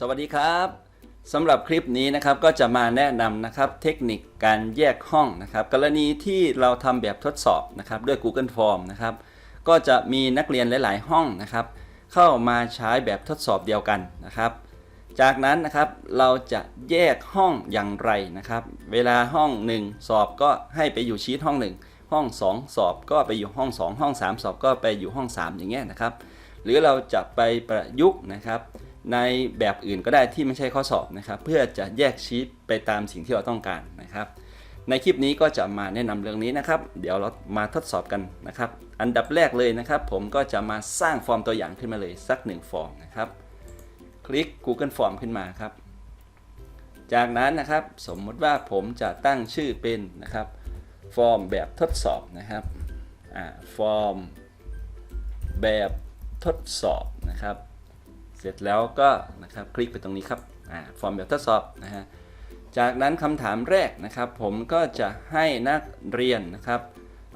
สวัสดีครับสำหรับคลิปนี้นะครับก็จะมาแนะนำนะครับเทคนิคการแยกห้องนะครับ กรณีที่เราทำแบบทดสอบนะครับด้วย Google Form นะครับ ก็จะมีนักเรียนหลาย ๆ ห้องนะครับ เข้ามาใช้แบบทดสอบเดียวกันนะครับ จากนั้นนะครับเราจะแยกห้องอย่างไรนะครับ เวลาห้อง 1 สอบก็ให้ไปอยู่ชีตห้อง 1 ห้อง 2 สอบก็ไปอยู่ห้อง 2 ห้อง 3 สอบก็ไปอยู่ห้อง 3 อย่างเงี้ยนะครับ หรือเราจะไปประยุกต์นะครับ ในแบบอื่นก็ได้ที่ไม่ใช่ข้อสอบนะครับ เพื่อจะแยกชีตไปตามสิ่งที่เราต้องการนะครับ ในคลิปนี้ก็จะมาแนะนำเรื่องนี้นะครับ เดี๋ยวเรามาทดสอบกันนะครับ อันดับแรกเลยนะครับ ผมก็จะมาสร้างฟอร์มตัวอย่างขึ้นมาเลยสักหนึ่งฟอร์มนะครับ คลิก Google Form ขึ้นมาครับ จากนั้นนะครับสมมติว่าผมจะตั้งชื่อเป็นนะครับฟอร์มแบบทดสอบนะครับอ่าฟอร์มแบบทดสอบนะครับ เสร็จแล้วก็นะครับคลิกไปตรงนี้ครับอฟอร์มแบบทดสอบนะฮะจากนั้นคำถามแรกนะครับ ผมก็จะให้นักเรียนนะครับ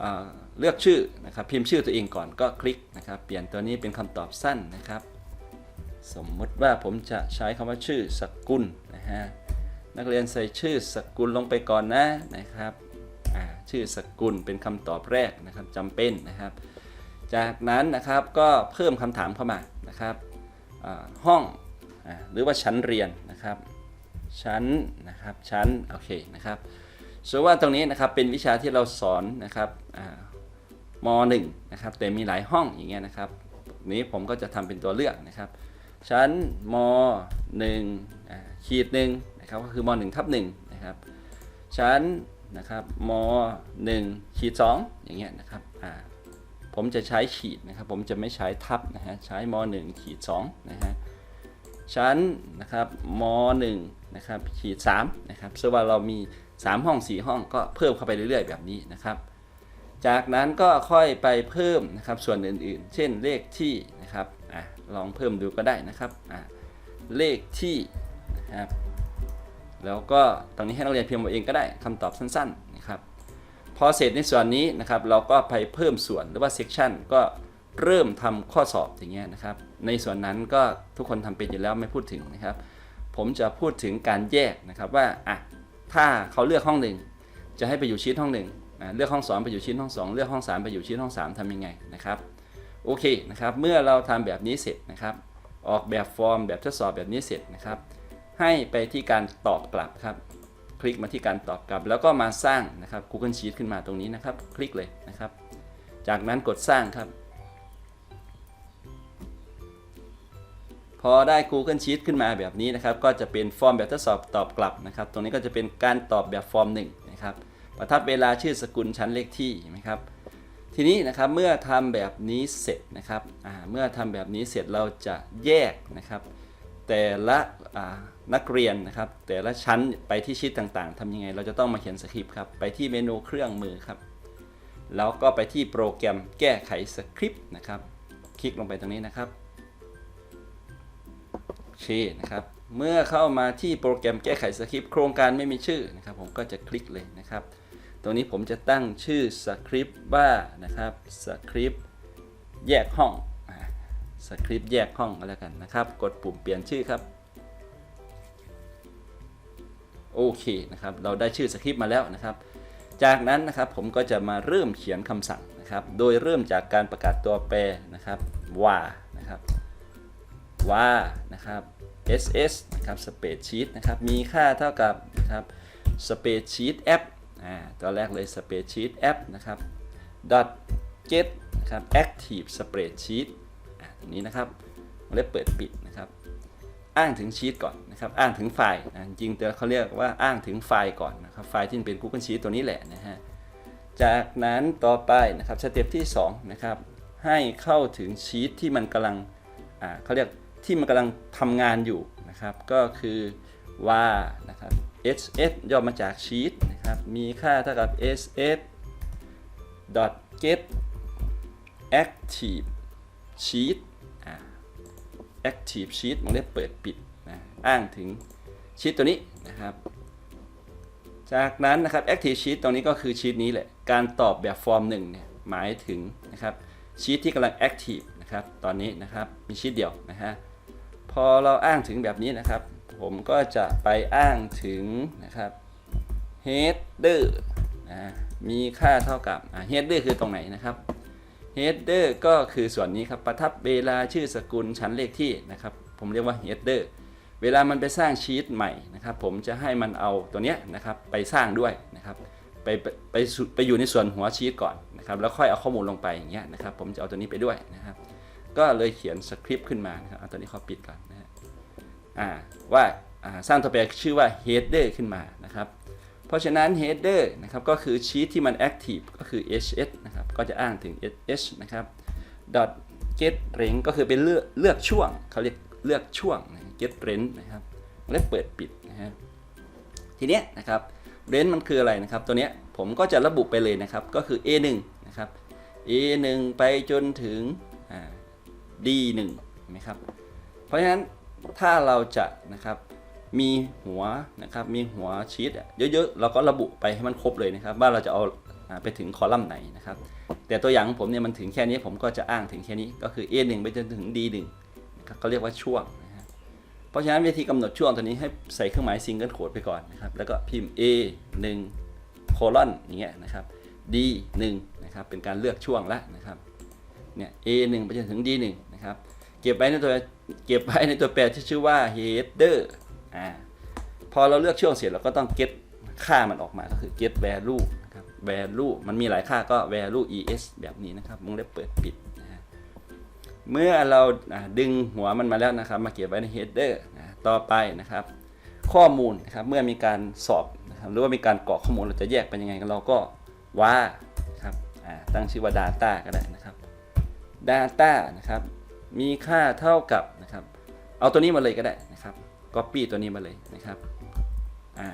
อ่าเลือกชื่อนะครับพิมพ์ชื่อตัวเองก่อนก็คลิกนะครับ เปลี่ยนตัวนี้เป็นคำตอบสั้นนะครับ สมมติว่าผมจะใช้คำว่าชื่อสกุลนะฮะนักเรียนใส่ชื่อสกุลลงไปก่อนนะนะครับชื่อสกุลเป็นคำตอบแรกนะครับจำเป็นนะครับ จากนั้นนะครับก็เพิ่มคำถามเข้ามานะครับ ห้องหรือว่าชั้นเรียนนะครับชั้นนะครับชั้นโอเคนะครับส่วนว่าตรงนี้นะครับเป็นวิชาที่เราสอนนะครับมหนึ่งนะครับแต่มีหลายห้องอย่างเงี้ยนะครับนี้ผมก็จะทำเป็นตัวเลือกนะครับ ชั้นม1อ่าขีดหนึ่งนะครับก็คือม 1 ทับ1นะครับชั้นนะครับม 1 ขีด2อย่างเงี้ยนะครับอ่า ผมจะใช้ขีดนะครับ ผมจะไม่ใช้ทับนะฮะ ใช้ม 1 ขีด2นะฮะ ชั้นนะครับม 1 นะครับขีด3นะครับซึ่งว่าเรามี 3 ห้อง 4 ห้องก็เพิ่มเข้าไปเรื่อยๆ แบบนี้นะครับ จากนั้นก็ค่อยไปเพิ่มนะครับส่วนอื่นๆ เช่นเลขที่นะครับอะลองเพิ่มดูก็ได้นะครับอะเลขที่นะครับแล้วก็ตรงนี้ให้นักเรียนพิมพ์เอาเองก็ได้คำตอบสั้นๆ พอเสร็จในส่วนนี้นะครับเราก็ไปเพิ่มส่วนหรือว่าเซกชันก็เริ่มทำข้อสอบอย่างเงี้ยนะครับ ในส่วนนั้นก็ทุกคนทำเป็นอยู่แล้วไม่พูดถึงนะครับ ผมจะพูดถึงการแยกนะครับว่าอะถ้าเขาเลือกห้องหนึ่งจะให้ไปอยู่ชีตห้องหนึ่งเลือกห้องสองไปอยู่ชีตห้องสองเลือกห้องสามไปอยู่ชีตห้องสามทำยังไงนะครับโอเคนะครับเมื่อเราทำแบบนี้เสร็จนะครับ ออกแบบฟอร์มแบบทดสอบแบบนี้เสร็จนะครับ ให้ไปที่การตอบกลับครับ คลิกมาที่การตอบกลับ แล้วก็มาสร้างนะครับ Google Sheet ขึ้นมาตรงนี้นะครับ คลิกเลยนะครับ จากนั้นกดสร้างครับ พอได้ Google Sheet ขึ้นมาแบบนี้นะครับ ก็จะเป็นฟอร์มแบบทดสอบตอบกลับนะครับ ตรงนี้ก็จะเป็นการตอบแบบฟอร์มหนึ่งนะครับ ประทับเวลาชื่อสกุลชั้นเลขที่นไหมครับ ทีนี้นะครับเมื่อทำแบบนี้เสร็จนะครับเมื่อทำแบบนี้เสร็จเราจะแยกนะครับ แต่ละนักเรียนนะครับ แต่ละชั้นไปที่ชีตต่างๆทำยังไง เราจะต้องมาเขียนสคริปต์ครับ ไปที่เมนูเครื่องมือครับ แล้วก็ไปที่โปรแกรมแก้ไขสคริปต์นะครับ คลิกลงไปตรงนี้นะครับโอเคนะครับ เมื่อเข้ามาที่โปรแกรมแก้ไขสคริปต์โครงการไม่มีชื่อนะครับ ผมก็จะคลิกเลยนะครับ ตรงนี้ผมจะตั้งชื่อสคริปต์ว่านะครับสคริปต์แยกห้อง สคริปต์แยกห้องก็แล้วกันนะครับ กดปุ่มเปลี่ยนชื่อครับ โอเคนะครับ เราได้ชื่อสคริปต์มาแล้วนะครับ จากนั้นนะครับผมก็จะมาเริ่มเขียนคำสั่งนะครับ โดยเริ่มจากการประกาศตัวแปรนะครับว่านะครับว่านะครับ ss นะครับ spreadsheet นะครับ มีค่าเท่ากับนะครับ spreadsheet app อ่าตัวแรกเลย spreadsheet app นะครับ dot get นะครับ active spreadsheet อ่าตรงนี้นะครับเรียกเปิดปิดนะครับ อ้างถึงชีตก่อนนะครับ อ้างถึงไฟล์นะจริงๆแต่เขาเรียกว่าอ้างถึงไฟล์ก่อนนะครับ ไฟล์ที่เป็น Google Sheet ตัวนี้แหละนะฮะ จากนั้นต่อไปนะครับสเต็ปที่2นะครับ ให้เข้าถึงชีตที่มันกำลังอ่าเขาเรียกที่มันกำลังทำงานอยู่นะครับ ก็คือว่านะครับ ss ย่อมาจาก sheet นะครับ มีค่าเท่ากับ ss dot get active sheet active sheet มันเรียกเปิดปิดนะอ้างถึงชีตตัวนี้นะครับ จากนั้นนะครับ active sheet ตรงนี้ก็คือชีตนี้แหละ การตอบแบบฟอร์มหนึ่งเนี่ยหมายถึงนะครับชีตที่กำลัง active นะครับ ตอนนี้นะครับมีชีตเดียวนะฮะ พอเราอ้างถึงแบบนี้นะครับ ผมก็จะไปอ้างถึงนะครับ header นะมีค่าเท่ากับ header คือตรงไหนนะครับ header ก็คือส่วนนี้ครับประทับเวลาชื่อสกุลชั้นเลขที่นะครับ ผมเรียกว่า header เวลามันไปสร้างชีตใหม่นะครับ ผมจะให้มันเอาตัวเนี้ยนะครับไปสร้างด้วยนะครับ ไปไปไปอยู่ในส่วนหัวชีตก่อนนะครับ แล้วค่อยเอาข้อมูลลงไปอย่างเงี้ยนะครับ ผมจะเอาตัวนี้ไปด้วยนะครับ ก็เลยเขียนสคริปต์ขึ้นมานะครับเอาตัวนี้ขอปิดก่อนนะฮะอ่าว่าอ่าสร้างตัวแปรชื่อว่า header ขึ้นมานะครับ เพราะฉะนั้น header นะครับก็คือชีตที่มัน active ก็คือ hs นะครับก็จะอ้างถึง sh นะครับ dot get range ก็คือเป็นเลือกเลือกช่วงเขาเรียกเลือกช่วงนะ get range นะครับและเปิดปิดนะฮะทีเนี้ยนะครับ range มันคืออะไรนะครับ ตัวเนี้ยผมก็จะระบุไปเลยนะครับ ก็คือ a1 นะครับ a1 ไปจนถึง d1 เห็นไหมครับ เพราะฉะนั้นถ้าเราจะนะครับ มีหัวนะครับมีหัวชีตเยอะๆเราก็ระบุไปให้มันครบเลยนะครับ ว่าเราจะเอาไปถึงคอลัมน์ไหนนะครับ แต่ตัวอย่างของผมเนี่ยมันถึงแค่นี้ผมก็จะอ้างถึงแค่นี้ก็คือ A1 ไปจนถึง D1 นะครับเขาเรียกว่าช่วงนะฮะเพราะฉะนั้นวิธีกำหนดช่วงตัวนี้ให้ใส่เครื่องหมายซิงเกิลโคดไปก่อนนะครับ แล้วก็พิมพ์ A1 โคลอนอย่างเงี้ยนะครับ D1 นะครับเป็นการเลือกช่วงแล้วนะครับเนี่ย A1 ไปจนถึง D1 นะครับเก็บไว้ในตัวเก็บไว้ในตัวแปรที่ชื่อว่า header อ่าพอเราเลือกช่วงเสร็จเราก็ต้อง get ค่ามันออกมาก็คือ get value นะครับ value มันมีหลายค่าก็ value es แบบนี้นะครับมึงได้เปิดปิดนะเมื่อเราดึงหัวมันมาแล้วนะครับ มาเก็บไว้ใน header นะต่อไปนะครับ ข้อมูลนะครับเมื่อมีการสอบนะครับหรือว่ามีการกรอกข้อมูลเราจะแยกเป็นยังไงเราก็ว่านะครับตั้งชื่อว่า data ก็ได้นะครับ data นะครับมีค่าเท่ากับนะครับ เอาตัวนี้มาเลยก็ได้นะครับ copy ตัวนี้มาเลยนะครับอ่า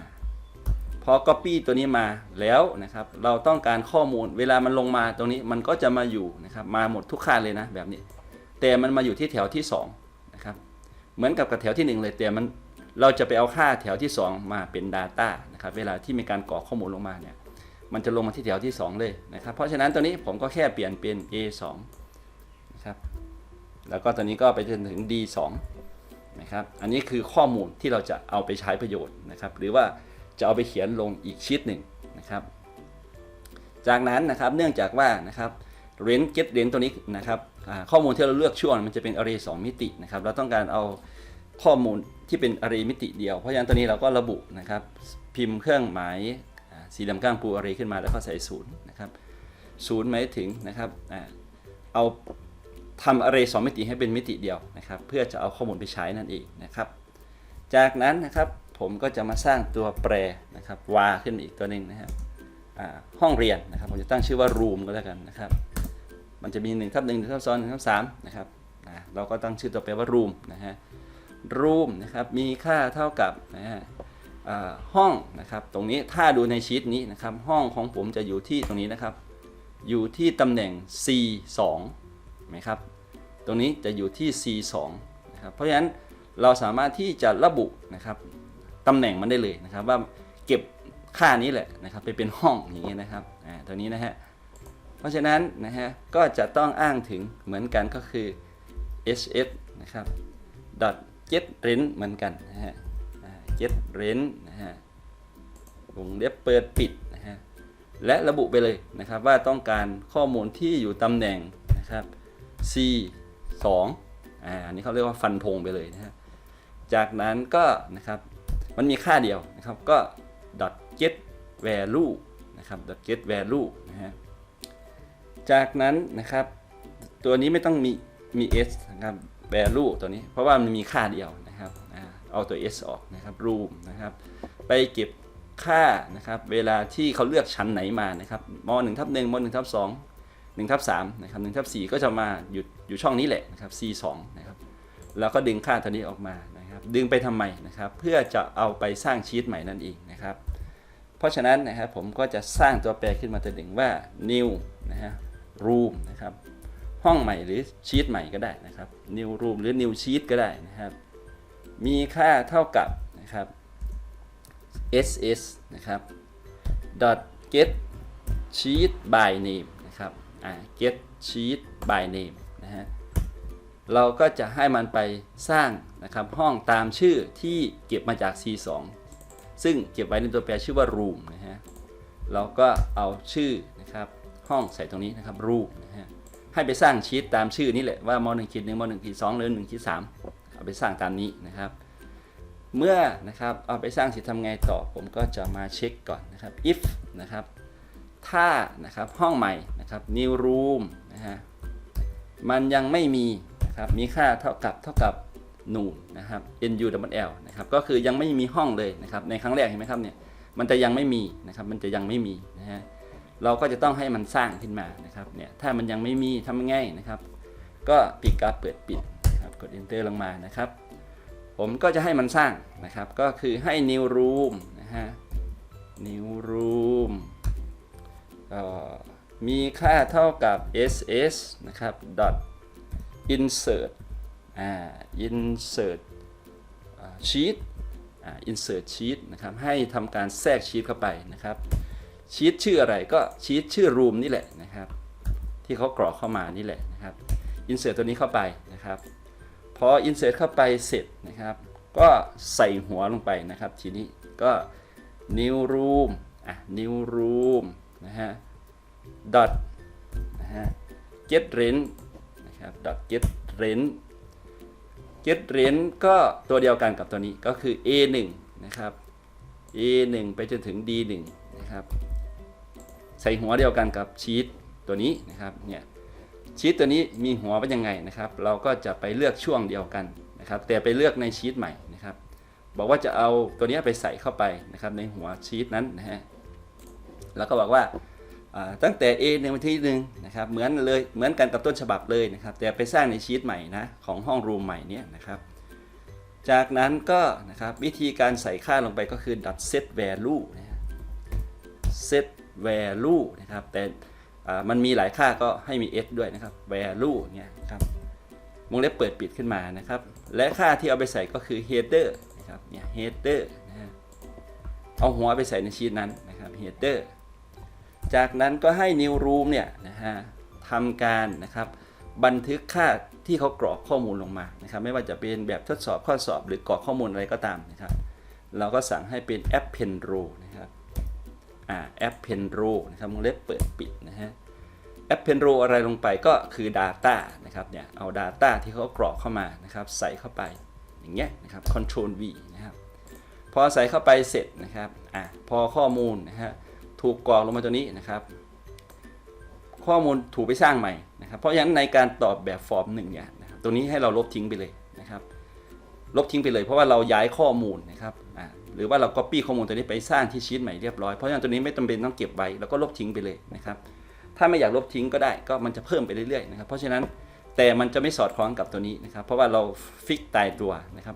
พอ copy ตัวนี้มาแล้วนะครับ เราต้องการข้อมูลเวลามันลงมาตรงนี้มันก็จะมาอยู่นะครับ มาหมดทุกค่าเลยนะแบบนี้ แต่มันมาอยู่ที่แถวที่2นะครับเหมือนกับกับแถวทีหนึ่1 เลยแต่มันเราจะไปเอาค่าแถวที่ 2 มาเป็น Data นะครับเวลาที่มีการกรอกข้อมูลลงมาเนี่ยมันจะลงมาที่แถวที่ 2 เลยนะครับ เพราะฉะนั้นตัวนี้ผมก็แค่เปลี่ยนเป็น A2 นะครับ แล้วก็ตัวนี้ก็ไปจนถึง D2 นะครับ อันนี้คือข้อมูลที่เราจะเอาไปใช้ประโยชน์นะครับ หรือว่าจะเอาไปเขียนลงอีกชีตหนึ่งนะครับ จากนั้นนะครับเนื่องจากว่านะครับ range get range ตัวนี้นะครับข้อมูลที่เราเลือกช่วงมันจะเป็น array 2 มิตินะครับ เราต้องการเอาข้อมูลที่เป็น array มิติเดียว เพราะฉะนั้นตัวนี้เราก็ระบุนะครับ พิมพ์เครื่องหมายสี่เหลี่ยมก้างปู array ขึ้นมาแล้วก็ใส่ศูนย์นะครับศูนย์หมายถึงนะครับเอา ทำ array 2มิติให้เป็นมิติเดียวนะครับ เพื่อจะเอาข้อมูลไปใช้นั่นเองนะครับ จากนั้นนะครับผมก็จะมาสร้างตัวแปรนะครับวาขึ้นมาอีกตัวหนึ่งนะครับห้องเรียนนะครับ ผมจะตั้งชื่อว่า room ก็แล้วกันนะครับ มันจะมี1ทับ1 1ทับ2 1ทับ3นะครับเราก็ตั้งชื่อตัวแปรว่า room นะฮะ room นะครับมีค่าเท่ากับนะฮะห้องนะครับ ตรงนี้ถ้าดูในชีตนี้นะครับ ห้องของผมจะอยู่ที่ตรงนี้นะครับ อยู่ที่ตำแหน่ง C2 ไหมครับตรงนี้จะอยู่ที่ C2 นะครับเพราะฉะนั้นเราสามารถที่จะระบุนะครับตำแหน่งมันได้เลยนะครับ ว่าเก็บค่านี้แหละนะครับไปเป็นห้องอย่างเงี้นะครับอ่าตัวนี้นะฮะเพราะฉะนั้นนะฮะก็จะต้องอ้างถึงเหมือนกันก็คือ hs นะครับ get rent เหมือนกันนะฮะ get rent นะฮะวงเล็บเปิดปิดนะฮะและระบุไปเลยนะครับว่าต้องการข้อมูลที่อยู่ตำแหน่งนะครับ c 2อ่าอันนี้เขาเรียกว่าฟันธงไปเลยนะฮะจากนั้นก็นะครับมันมีค่าเดียวนะครับก็ dot get value นะครับ dot get value นะฮะจากนั้นนะครับ ตัวนี้ไม่ต้องมีมี s นะครับ value ตัวนี้ เพราะว่ามันมีค่าเดียวนะครับอ่าเอาตัว s ออกนะครับ room นะครับ ไปเก็บค่านะครับ เวลาที่เขาเลือกชั้นไหนมานะครับม 1 ทับ1ม 1 ทับ2 1ทับ3นะครับ1ทับ4ก็จะมาอยู่อยู่ช่องนี้แหละนะครับ c 2 นะครับแล้วก็ดึงค่าตัวนี้ออกมานะครับ ดึงไปทำไมนะครับ เพื่อจะเอาไปสร้างชีตใหม่นั่นเองนะครับ เพราะฉะนั้นนะครับผมก็จะสร้างตัวแปรขึ้นมาตัวหนึ่งว่า new นะฮะ room นะครับห้องใหม่หรือชีตใหม่ก็ได้นะครับ new room หรือ new sheet ก็ได้นะครับ มีค่าเท่ากับนะครับ ss นะครับ dot get sheet by name get sheet by name นะฮะเราก็จะให้มันไปสร้างนะครับห้องตามชื่อที่เก็บมาจาก C2 ซึ่งเก็บไว้ในตัวแปรชื่อว่า room นะฮะเราก็เอาชื่อนะครับห้องใส่ตรงนี้นะครับ room นะฮะให้ไปสร้างชีตตามชื่อนี่แหละว่าม1ขีด1ม1ขีด2หรือ1ขีด3เอาไปสร้างตามนี้นะครับ เมื่อนะครับเอาไปสร้างเสร็จทำไงต่อผมก็จะมาเช็คก่อนนะครับ if นะครับถ้านะครับห้องใหม่ นะครับ new room นะฮะมันยังไม่มีนะครับมีค่าเท่ากับเท่ากับหนูนะครับ nu double l นะครับก็คือยังไม่มีห้องเลยนะครับในครั้งแรกเห็นไหมครับเนี่ยมันจะยังไม่มีนะครับมันจะยังไม่มีนะฮะเราก็จะต้องให้มันสร้างขึ้นมานะครับเนี่ยถ้ามันยังไม่มีทำยังไงนะครับ ก็ปิดกราฟเปิดปิดนะครับกด enter ลงมานะครับ ผมก็จะให้มันสร้างนะครับ ก็คือให้ new room นะฮะ new room เอ่อ มีค่าเท่ากับ ss นะครับ dot insert อ่า insert sheet อ่า insert sheet นะครับ ให้ทำการแทรกชีตเข้าไปนะครับชีตชื่ออะไรก็ชีตชื่อ room นี่แหละนะครับ ที่เขากรอกเข้ามานี่แหละนะครับ insert ตัวนี้เข้าไปนะครับ พอ insert เข้าไปเสร็จนะครับ ก็ใส่หัวลงไปนะครับ ทีนี้ก็ new room อะ new room นะฮะ dot นะฮะ get rent นะครับ dot get rent get rent ก็ตัวเดียวกันกับตัวนี้ก็คือ a 1นะครับ a 1ไปจนถึง d 1นะครับ ใส่หัวเดียวกันกับชีตตัวนี้นะครับ เนี่ยชีตตัวนี้มีหัวเป็นยังไงนะครับ เราก็จะไปเลือกช่วงเดียวกันนะครับ แต่ไปเลือกในชีตใหม่นะครับ บอกว่าจะเอาตัวนี้ไปใส่เข้าไปนะครับในหัวชีตนั้นนะฮะ แล้วก็บอกว่าอ่า ตั้งแต่ A หนึ่งไปที่หนึ่งนะครับเหมือนเลยเหมือนกันกับต้นฉบับเลยนะครับ แต่ไปสร้างในชีตใหม่นะของห้องรูมใหม่เนี่ยนะครับ จากนั้นก็นะครับวิธีการใส่ค่าลงไปก็คือ dot set value นะฮะ set value นะครับแต่มันมีหลายค่าก็ให้มี s ด้วยนะครับ value เนี่ยนะครับวงเล็บเปิดปิดขึ้นมานะครับ และค่าที่เอาไปใส่ก็คือ header นะครับเนี่ย header นะฮะเอาหัวไปใส่ในชีตนั้นนะครับ header จากนั้นก็ให้ new room เนี่ยนะฮะทำการนะครับบันทึกค่าที่เขากรอกข้อมูลลงมานะครับไม่ว่าจะเป็นแบบทดสอบข้อสอบหรือกรอกข้อมูลอะไรก็ตามนะครับ เราก็สั่งให้เป็น append row นะครับอ่า append row นะครับวงเล็บเปิดปิดนะฮะ append row อะไรลงไปก็คือ data นะครับเนี่ยเอา data ที่เขากรอกเข้ามานะครับใส่เข้าไปอย่างเงี้ยนะครับ control v นะครับพอใส่เข้าไปเสร็จนะครับอะพอข้อมูลนะฮะ ถูกกรอกลงมาตัวนี้นะครับ ข้อมูลถูกไปสร้างใหม่นะครับ เพราะฉะนั้นในการตอบแบบฟอร์มหนึ่งเนี่ยนะครับตัวนี้ให้เราลบทิ้งไปเลยนะครับ ลบทิ้งไปเลย เพราะว่าเราย้ายข้อมูลนะครับหรือว่าเรา copy ข้อมูลตัวนี้ไปสร้างที่ชีตใหม่เรียบร้อยเพราะฉะนั้นตัวนี้ไม่จำเป็นต้องเก็บไว้แล้วก็ลบทิ้งไปเลยนะครับ ถ้าไม่อยากลบทิ้งก็ได้ก็มันจะเพิ่มไปเรื่อยๆนะครับเพราะฉะนั้นแต่มันจะไม่สอดคล้องกับตัวนี้นะครับ เพราะว่าเราฟิกตายตัวนะครับ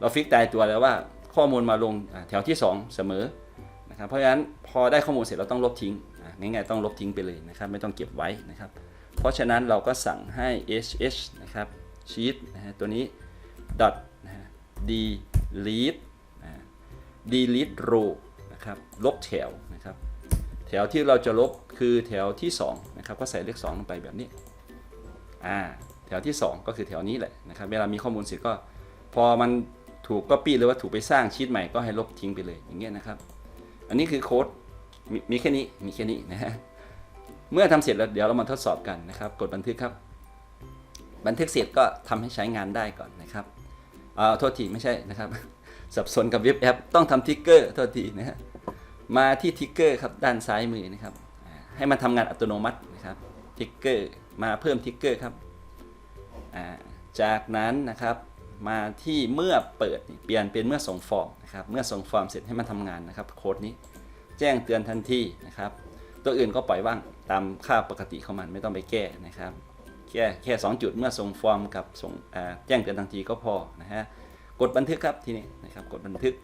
เราฟิกตายตัวแล้วว่าข้อมูลมาลงแถวที่ 2 เสมอ นะครับเพราะฉะนั้นพอได้ข้อมูลเสร็จเราต้องลบทิ้งง่ายๆต้องลบทิ้งไปเลยนะครับไม่ต้องเก็บไว้นะครับเพราะฉะนั้นเราก็สั่งให้ sh นะครับ sheet นะฮะตัวนี้ dot นะฮะ delete นะ delete row นะครับลบแถวนะครับแถวที่เราจะลบคือแถวที่2นะครับก็ใส่เลข2ลงไปแบบนี้อ่าแถวที่ 2 ก็คือแถวนี้แหละนะครับเวลามีข้อมูลเสร็จก็ พอมันถูก copy หรือว่าถูกไปสร้างชีตใหม่ก็ให้ลบทิ้งไปเลยอย่างเงี้ยนะครับ อันนี้คือโค้ดมมีแค่นี้มีแค่นี้นะฮะเมื่อทำเสร็จแล้วเดี๋ยวเรามาทดสอบกันนะครับ กดบันทึกครับ บันทึกเสร็จก็ทำให้ใช้งานได้ก่อนนะครับเอาโทษทีไม่ใช่นะครับ สับสนกับเว็บแอปต้องทำทิกเกอร์โทษทีนะฮะมาที่ทิกเกอร์ครับด้านซ้ายมือนะครับ ให้มันทำงานอัตโนมัตินะครับทิกเกอร์มาเพิ่มทิกเกอร์ครับจากนั้นนะครับ มาที่เมื่อเปิดเปลี่ยนเป็นเมื่อส่งฟอร์มนะครับเมื่อส่งฟอร์มเสร็จให้มันทำงานนะครับโค้ดนี้แจ้งเตือนทันทีนะครับตัวอื่นก็ปล่อยว่างตามค่าปกติของมันไม่ต้องไปแก้นะครับแค่แค่สองจุดเมื่อส่งฟอร์มกับส่งแจ้งเตือนทันทีก็พอนะฮะกดบันทึกครับทีนี้นะครับกดบันทึก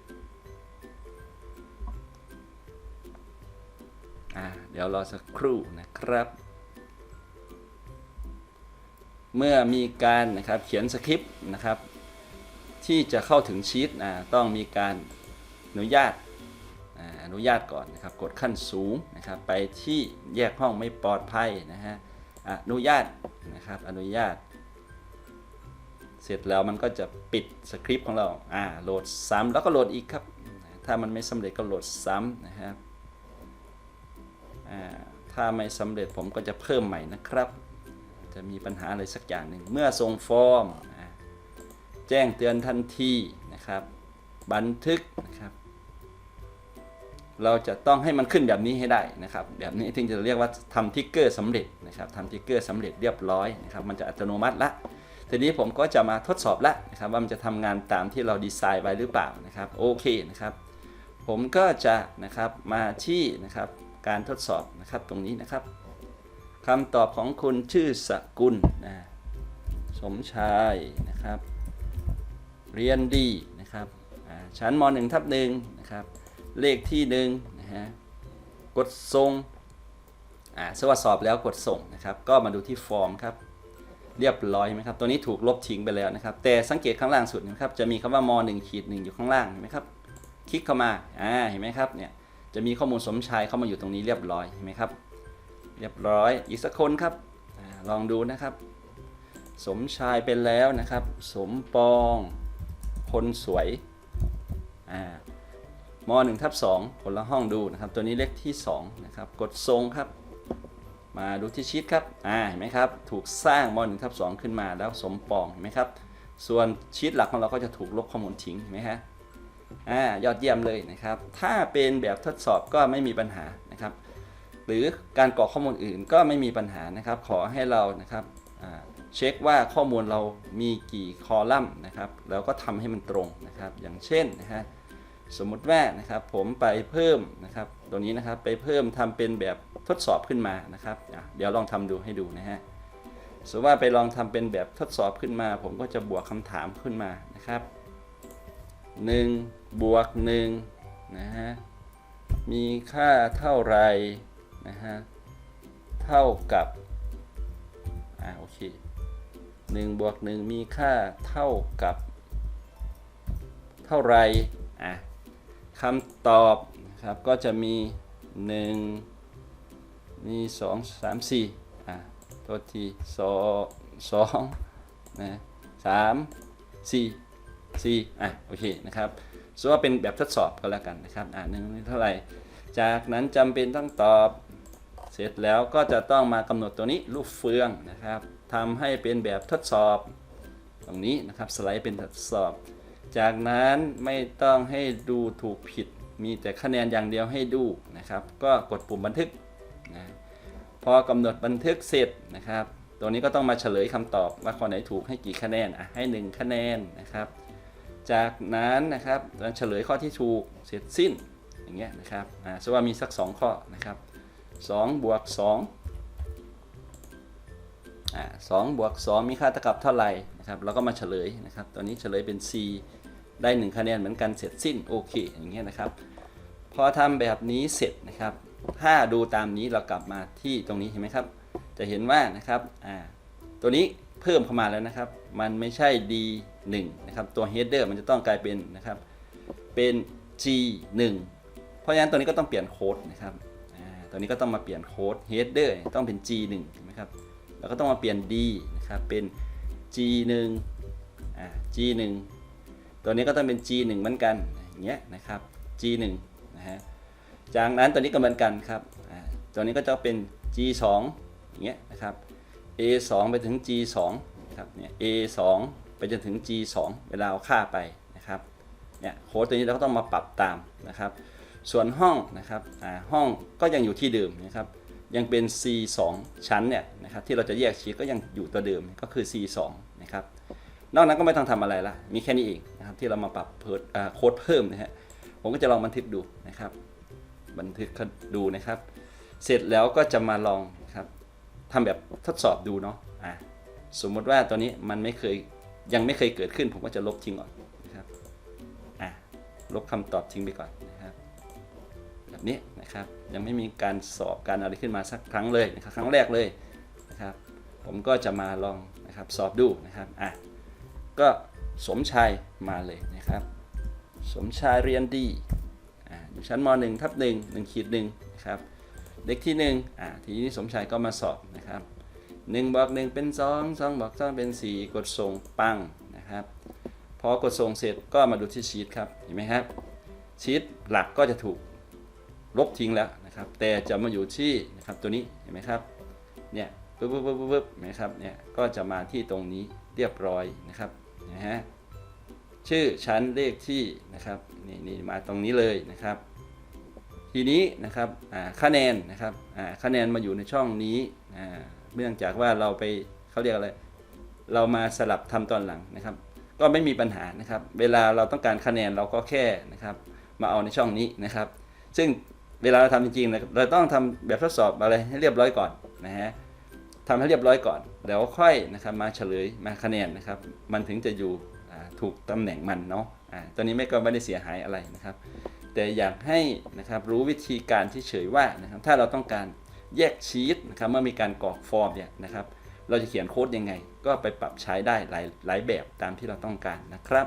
อ่าเดี๋ยวรอสักครู่นะครับ เมื่อมีการนะครับเขียนสคริปต์นะครับ ที่จะเข้าถึงชีตอ่าต้องมีการอนุญาตอนุญาตก่อนนะครับกดขั้นสูงนะครับไปที่แยกห้องไม่ปลอดภัยนะฮะอนุญาตนะครับอนุญาต เสร็จแล้วมันก็จะปิดสคริปต์ของเราอ่าโหลดซ้ำแล้วก็โหลดอีกครับ ถ้ามันไม่สำเร็จก็โหลดซ้ำนะครับอ่าถ้าไม่สำเร็จผมก็จะเพิ่มใหม่นะครับ จะมีปัญหาอะไรสักอย่างหนึ่งเมื่อส่งฟอร์ม แจ้งเตือนทันทีนะครับ บันทึกนะครับ เราจะต้องให้มันขึ้นแบบนี้ให้ได้นะครับ แบบนี้ถึงจะเรียกว่าทำทิกเกอร์สำเร็จนะครับทำทิกเกอร์สำเร็จเรียบร้อยนะครับ มันจะอัตโนมัติละทีนี้ผมก็จะมาทดสอบละนะครับ ว่ามันจะทำงานตามที่เราดีไซน์ไว้หรือเปล่านะครับโอเคนะครับ ผมก็จะนะครับมาที่นะครับการทดสอบนะครับตรงนี้นะครับคำตอบของคุณชื่อสกุลนะสมชายนะครับ เรียนดีนะครับชั้นม .1 ทับหนึ่งนะครับเลขที่หนึ่งนะฮะกดส่งอ่าสวัสดสอบแล้วกดส่งนะครับก็มาดูที่ฟอร์มครับเรียบร้อยไหมครับตัวนี้ถูกลบทิ้งไปแล้วนะครับ แต่สังเกตข้างล่างสุดนะครับจะมีคำว่าม 1 ขีดหนึ่งอยู่ข้างล่างเห็นไหมครับคลิกเข้ามาอ่าเห็นไหมครับเนี่ยจะมีข้อมูลสมชายเข้ามาอยู่ตรงนี้เรียบร้อยเห็นไหมครับเรียบร้อยอีกสักคนครับอลองดูนะครับ สมชายเป็นแล้วนะครับ สมปอง คนสวยอ่าม1ทับ2คนละห้องดูนะครับ ตัวนี้เลขที่2นะครับกดทรงครับ มาดูที่ชีตครับอ่าเห็นไหมครับถูกสร้างม1ทับ2ขึ้นมาแล้วสมปองเห็นไหมครับส่วนชีตหลักของเราก็จะถูกลบข้อมูลทิ้งเห็นไหมฮะอ่ายอดเยี่ยมเลยนะครับ ถ้าเป็นแบบทดสอบก็ไม่มีปัญหานะครับ หรือการกรอกข้อมูลอื่นก็ไม่มีปัญหานะครับ ขอให้เรานะครับอ่า เช็คว่าข้อมูลเรามีกี่คอลัมน์นะครับ แล้วก็ทำให้มันตรงนะครับ อย่างเช่นนะฮะสมมุติว่านะครับผมไปเพิ่มนะครับตัวนี้นะครับไปเพิ่มทำเป็นแบบทดสอบขึ้นมานะครับเดี๋ยวลองทำดูให้ดูนะฮะสมมติว่าไปลองทำเป็นแบบทดสอบขึ้นมา ผมก็จะบวกคำถามขึ้นมานะครับ1บวก1นะฮะมีค่าเท่าไรนะฮะเท่ากับอ่าโอเค 1บวก1มีค่าเท่ากับ เท่าไรอะคำตอบครับก็จะมี 1 มี 2 3 4อะโทษที2 2นะ3 4 4อะโอเคนะครับสมมติว่าเป็นแบบทดสอบก็แล้วกันนะครับอ่าหนึ่งเท่าไหร่ จากนั้นจำเป็นต้องตอบ เสร็จแล้วก็จะต้องมากำหนดตัวนี้รูปเฟืองนะครับ ทำให้เป็นแบบทดสอบ ตรงนี้นะครับสไลด์เป็นทดสอบ จากนั้นไม่ต้องให้ดูถูกผิด มีแต่คะแนนอย่างเดียวให้ดูนะครับ ก็กดปุ่มบันทึกนะพอกำหนดบันทึกเสร็จนะครับ ตัวนี้ก็ต้องมาเฉลยคำตอบว่าข้อไหนถูกให้กี่คะแนนอะให้ 1 คะแนนนะครับ จากนั้นนะครับเราเฉลยข้อที่ถูกเสร็จสิ้นอย่างเงี้ยนะครับอ่าสมมติว่ามีสัก 2 ข้อนะครับ2บวก2 สอ่า2บวก2มีค่าเท่ากับเท่าไหร่นะครับเราก็มาเฉลยนะครับตัวนี้เฉลยเป็น C ได้ 1 คะแนนเหมือนกันเสร็จสิ้นโอเคอย่างเงี้ยนะครับ พอทำแบบนี้เสร็จนะครับถ้าดูตามนี้เรากลับมาที่ตรงนี้เห็นไหมครับ จะเห็นว่านะครับอ่าตัวนี้เพิ่มเข้ามาแล้วนะครับ มันไม่ใช่ D1 นะครับตัว header มันจะต้องกลายเป็นนะครับเป็น G1 เพราะฉะนั้นตัวนี้ก็ต้องเปลี่ยนโค้ดนะครับตัวนี้ก็ต้องมาเปลี่ยนโค้ด header ต้องเป็น G1 เห็นไหมครับ แล้วก็ต้องมาเปลี่ยน D นะครับเป็น G1 อ่า G1 ตัวนี้ก็ต้องเป็น G1 เหมือนกันอย่างเงี้ยนะครับ G1 นะฮะจากนั้นตัวนี้ก็เหมือนกันครับอ่าตัวนี้ก็จะเป็น G2 อย่างเงี้ยนะครับ A2 ไปถึง G2 ครับเนี่ย A2 ไปจนถึง G2 เวลาเอาค่าไปนะครับเนี่ยโค้ดตัวนี้เราก็ต้องมาปรับตามนะครับ ส่วนห้องนะครับอ่าห้องก็ยังอยู่ที่เดิมนะครับ ยังเป็น C2 ชั้นเนี่ยนะครับที่เราจะแยกชีทก็ยังอยู่ตัวเดิมก็คือ C2 นะครับนอกนั้นก็ไม่ต้องทำอะไรละมีแค่นี้เองนะครับที่เรามาปรับเพิ่มอ่าโค้ดเพิ่มนะฮะผมก็จะลองบันทึกดูนะครับ บันทึกดูนะครับ เสร็จแล้วก็จะมาลองนะครับทำแบบทดสอบดูเนาะอะสมมติว่าตัวนี้มันไม่เคยยังไม่เคยเกิดขึ้น ผมก็จะลบทิ้งก่อนนะครับอะลบคำตอบทิ้งไปก่อน แบบนี้นะครับ ยังไม่มีการสอบการอะไรขึ้นมาสักครั้งเลยนะครับ ครั้งแรกเลยนะครับ ผมก็จะมาลองนะครับสอบดูนะครับอะก็สมชายมาเลยนะครับ สมชายเรียนดีอ่าอยู่ชั้นม .1 ทับ1 1ขีด1นะครับเด็กที่1อ่าทีนี้สมชายก็มาสอบนะครับ1บวก1เป็น 2 2บวก2เป็น 4 กดส่งปังนะนะครับ พอกดส่งเสร็จก็มาดูที่ชีตครับเห็นไหมครับชีตหลักก็จะถูก ลบทิ้งแล้วนะครับ แต่จะมาอยู่ที่นะครับตัวนี้เห็นไหมครับเนี่ยปึ๊บปึ๊บปึ๊บปึ๊บเห็นไหมครับเนี่ยก็จะมาที่ตรงนี้เรียบร้อยนะครับนะฮะชื่อชั้นเลขที่นะครับนี่นี่มาตรงนี้เลยนะครับ ทีนี้นะครับอ่าคะแนนนะครับอ่าคะแนนมาอยู่ในช่องนี้อ่าเนื่องจากว่าเราไปเขาเรียกอะไรเรามาสลับทำตอนหลังนะครับ ก็ไม่มีปัญหานะครับ เวลาเราต้องการคะแนนเราก็แค่นะครับ มาเอาในช่องนี้นะครับ ซึ่ง เวลาเราทำจริงๆนะครับเราต้องทำแบบทดสอบอะไรให้เรียบร้อยก่อนนะฮะทำให้เรียบร้อยก่อนแล้วค่อยนะครับมาเฉลยมาคะแนนนะครับมันถึงจะอยู่ถูกตำแหน่งมันเนาะอ่าตัวนี้ไม่ก็ไม่ได้เสียหายอะไรนะครับ แต่อยากให้นะครับรู้วิธีการที่เฉยว่านะครับถ้าเราต้องการแยกชีตนะครับเมื่อมีการกรอกฟอร์มเนี่ยนะครับ เราจะเขียนโค้ดยังไง ก็ไปปรับใช้ได้หลายหลายแบบตามที่เราต้องการนะครับ